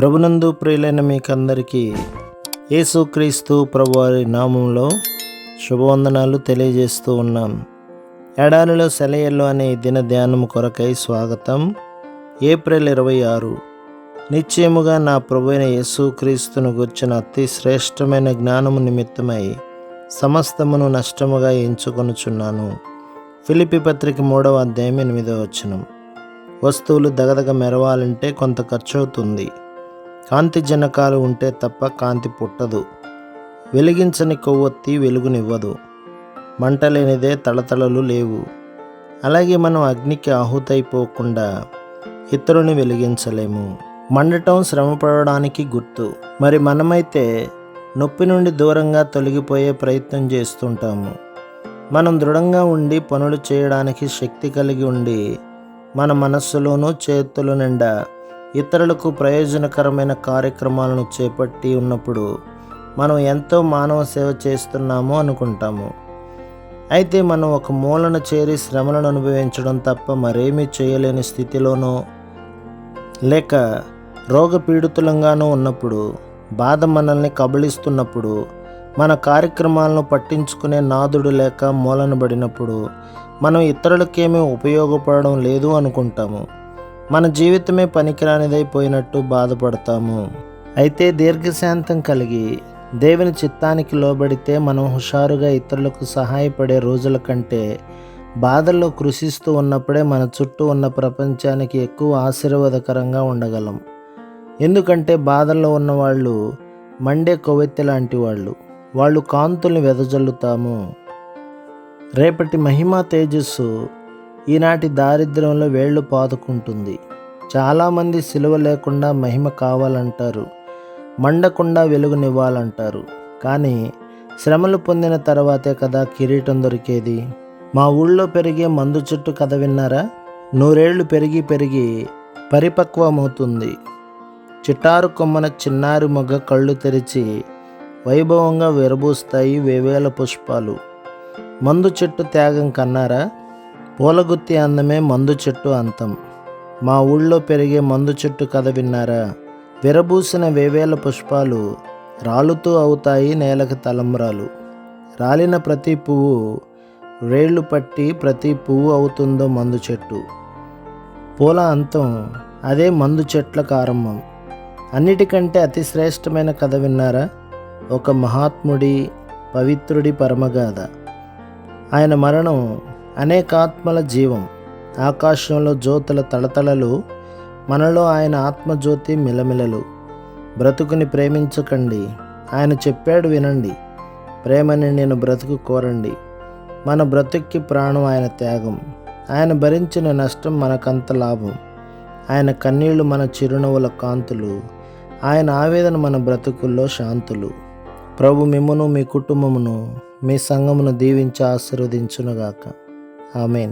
ప్రభునందు ప్రియులైన మీకందరికీ యేసుక్రీస్తు ప్రభువారి నామంలో శుభవందనాలు తెలియజేస్తూ ఉన్నాం. ఎడారిలో సెలయల్లో అనే దిన ధ్యానం కొరకై స్వాగతం. ఏప్రిల్ ఇరవై ఆరు. నిశ్చయముగా నా ప్రభువైన యేసుక్రీస్తును గుర్చిన అతి శ్రేష్టమైన జ్ఞానము నిమిత్తమై సమస్తమును నష్టముగా ఎంచుకొనుచున్నాను. ఫిలిపి పత్రిక మూడవ అధ్యాయం ఎనిమిదవ వచనం. వస్తువులు దగదగ మెరవాలంటే కొంత ఖర్చు అవుతుంది కాంతి జనకాలు ఉంటే తప్ప కాంతి పుట్టదు. వెలిగించని కొవ్వొత్తి వెలుగునివ్వదు. మంట లేనిదే తళతళలు లేవు. అలాగే మనం అగ్నికి ఆహుతైపోకుండా ఇతరుని వెలిగించలేము. మండటం శ్రమపడడానికి గుర్తు. మరి మనమైతే నొప్పి నుండి దూరంగా తొలగిపోయే ప్రయత్నం చేస్తుంటాము. మనం దృఢంగా ఉండి పనులు చేయడానికి శక్తి కలిగి ఉండి మన మనస్సులోనూ చేతుల నిండా ఇతరులకు ప్రయోజనకరమైన కార్యక్రమాలను చేపట్టి ఉన్నప్పుడు మనం ఎంతో మానవ సేవ చేస్తున్నామో అనుకుంటాము. అయితే మనం ఒక మూలన చేరి శ్రమలను అనుభవించడం తప్ప మరేమీ చేయలేని స్థితిలోనో లేక రోగపీడితులంగానూ ఉన్నప్పుడు బాధ మనల్ని కబళిస్తున్నప్పుడు మన కార్యక్రమాలను పట్టించుకునే నాదుడు లేక మూలనబడినప్పుడు మనం ఇతరులకేమీ ఉపయోగపడడం లేదు అనుకుంటాము. మన జీవితమే పనికిరానిదైపోయినట్టు బాధపడతాము. అయితే దీర్ఘశాంతం కలిగి దేవుని చిత్తానికి లోబడితే మనం హుషారుగా ఇతరులకు సహాయపడే రోజుల కంటే బాధల్లో కృషిస్తూ ఉన్నప్పుడే మన చుట్టూ ఉన్న ప్రపంచానికి ఎక్కువ ఆశీర్వాదకరంగా ఉండగలం. ఎందుకంటే బాధల్లో ఉన్నవాళ్ళు మండే కొవ్వెత్తి లాంటి వాళ్ళు. వాళ్ళు కాంతుల్ని వెదజల్లుతాము. రేపటి మహిమా తేజస్సు ఈనాటి దారిద్ర్యంలో వేళ్ళు పాదుకుంటుంది. చాలామంది సిలువ లేకుండా మహిమ కావాలంటారు. మండకుండా వెలుగునివ్వాలంటారు. కానీ శ్రమలు పొందిన తర్వాతే కదా కిరీటం దొరికేది? మా ఊళ్ళో పెరిగే మందు చెట్టు కథ విన్నారా? నూరేళ్ళు పెరిగి పెరిగి పరిపక్వమవుతుంది. చిటారు కొమ్మన చిన్నారి మొగ్గ కళ్ళు తెరిచి వైభవంగా విరబూస్తాయి వేవేల పుష్పాలు. మందు చెట్టు త్యాగం కన్నారా? పూలగుత్తి అందమే మందు చెట్టు అంతం. మా ఊళ్ళో పెరిగే మందు చెట్టు కథ విన్నారా? విరబూసిన వేవేల పుష్పాలు రాలుతూ అవుతాయి నేలకు తలంబ్రాలు. రాలిన ప్రతి పువ్వు వేళ్ళు పట్టి ప్రతి పువ్వు అవుతుందో మందు చెట్టు. పూల అంతం అదే మందు చెట్ల ఆరంభం. అన్నిటికంటే అతి శ్రేష్టమైన కథ విన్నారా? ఒక మహాత్ముడి పవిత్రుడి పరమగాథ. ఆయన మరణం అనేకాత్మల జీవం. ఆకాశంలో జ్యోతుల తళతళలు మనలో ఆయన ఆత్మజ్యోతి మిలమిలలు. బ్రతుకుని ప్రేమించకండి. ఆయన చెప్పాడు వినండి. ప్రేమని నేను బ్రతుకు కోరండి. మన బ్రతుక్కి ప్రాణం ఆయన త్యాగం. ఆయన భరించిన నష్టం మనకంత లాభం. ఆయన కన్నీళ్ళు మన చిరునవ్వుల కాంతులు. ఆయన ఆవేదన మన బ్రతుకుల్లో శాంతులు. ప్రభు మిమ్మును మీ కుటుంబమును మీ సంఘమును దీవించి ఆశీర్వదించునుగాక. আমেন